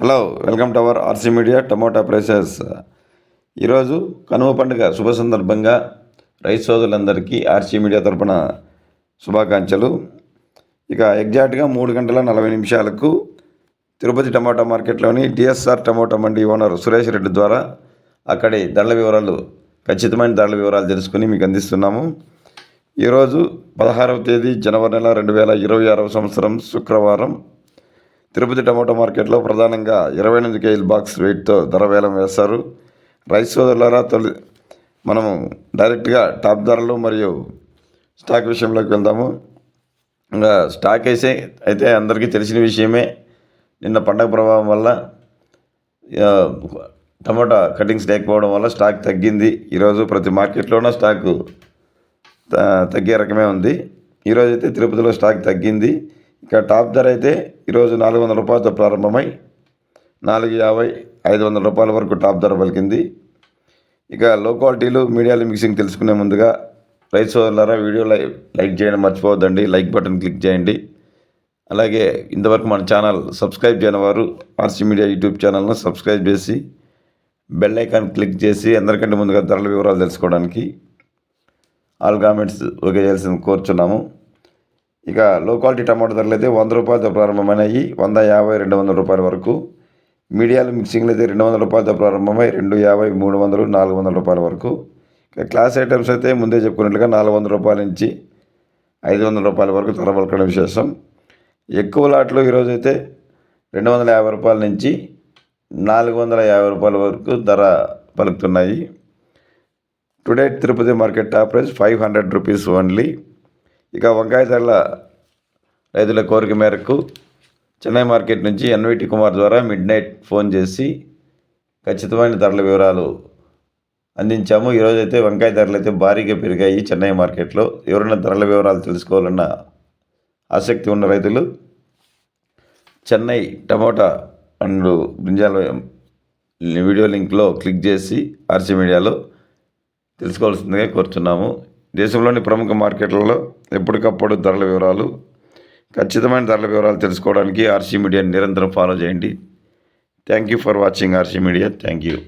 Hello welcome to our RC media tomato prices ఈరోజు కనుమ పండుగ శుభ సందర్భంగా రైతు సోదరులందరికీ ఆర్సీ మీడియా తరపున శుభాకాంక్షలు. ఇక ఎగ్జాక్ట్గా మూడు గంటల నలభై నిమిషాలకు తిరుపతి టమాటా మార్కెట్లోని D S R tomato mandi owner Suresh Reddy ద్వారా అక్కడి ధరల వివరాలు ఖచ్చితమైన ధరల వివరాలు తెలుసుకుని మీకు అందిస్తున్నాము. ఈరోజు పదహారవ తేదీ జనవరి నెల రెండు వేల ఇరవై ఆరవ సంవత్సరం శుక్రవారం తిరుపతి టమాటో మార్కెట్లో ప్రధానంగా ఇరవై ఎనిమిది కేజీల బాక్స్ వెయిట్తో ధర వేలం వేస్తారు రైస్ సోదరులారా తొలి మనము డైరెక్ట్గా టాప్ ధరలు మరియు స్టాక్ విషయంలోకి వెళ్దాము. ఇంకా స్టాక్ వేసే అయితే అందరికీ తెలిసిన విషయమే. నిన్న పండగ ప్రభావం వల్ల టమాటా కటింగ్స్ లేకపోవడం వల్ల స్టాక్ తగ్గింది. ఈరోజు ప్రతి మార్కెట్లోనూ స్టాకు తగ్గే రకమే ఉంది. ఈరోజు అయితే తిరుపతిలో స్టాక్ తగ్గింది. ఇక టాప్ ధర అయితే ఈరోజు నాలుగు వందల రూపాయలతో ప్రారంభమై నాలుగు యాభై ఐదు వందల రూపాయల వరకు టాప్ ధర పలికింది. ఇక లో క్వాలిటీలు మీడియాలు మిక్సింగ్ తెలుసుకునే ముందుగా రైతు సోదరులారా వీడియో లై లైక్ చేయడం మర్చిపోవద్దండి. లైక్ బటన్ క్లిక్ చేయండి. అలాగే ఇంతవరకు మన ఛానల్ సబ్స్క్రైబ్ చేయని వారు ఆర్సీ మీడియా యూట్యూబ్ ఛానల్ను సబ్స్క్రైబ్ చేసి బెల్ ఐకాన్ క్లిక్ చేసి అందరికంటే ముందుగా ధరల వివరాలు తెలుసుకోవడానికి ఆల్ కామెంట్స్ ఓకే చేయాల్సింది కోరుచున్నాము. ఇక లో క్వాలిటీ టమాటో ధరలు అయితే వంద రూపాయలతో ప్రారంభమైనాయి. వంద యాభై రెండు వందల రూపాయల వరకు. మీడియాలు మిక్సింగ్లు అయితే రెండు వందల రూపాయలతో ప్రారంభమై రెండు యాభై మూడు వందలు నాలుగు వందల రూపాయల వరకు. ఇక క్లాస్ ఐటమ్స్ అయితే ముందే చెప్పుకున్నట్లుగా నాలుగు వందల రూపాయల నుంచి ఐదు వందల రూపాయల వరకు ధర పలకడం విశేషం. ఎక్కువ లాట్లు ఈరోజు అయితే రెండు వందల యాభై రూపాయల నుంచి నాలుగు వందల యాభై రూపాయల వరకు ధర పలుకుతున్నాయి. Today Tirupati market top price five hundred rupees only ఇక వంకాయ ధరల రైతుల కోరిక మేరకు చెన్నై మార్కెట్ నుంచి ఎన్విటి కుమార్ ద్వారా మిడ్ నైట్ ఫోన్ చేసి ఖచ్చితమైన ధరల వివరాలు అందించాము. ఈరోజు అయితే వంకాయ ధరలు అయితే భారీగా పెరిగాయి చెన్నై మార్కెట్లో. ఎవరైనా ధరల వివరాలు తెలుసుకోవాలన్న ఆసక్తి ఉన్న రైతులు చెన్నై టమోటా అండ్ బ్రింజాల వీడియో లింక్లో క్లిక్ చేసి ఆర్సీ మీడియాలో తెలుసుకోవాల్సిందిగా కోరుతున్నాము. దేశంలోని ప్రముఖ మార్కెట్లలో ఎప్పటికప్పుడు ధరల వివరాలు ఖచ్చితమైన ధరల వివరాలు తెలుసుకోవడానికి ఆర్సీ మీడియా నిరంతరం ఫాలో చేయండి. Thank you for watching RC media. Thank you.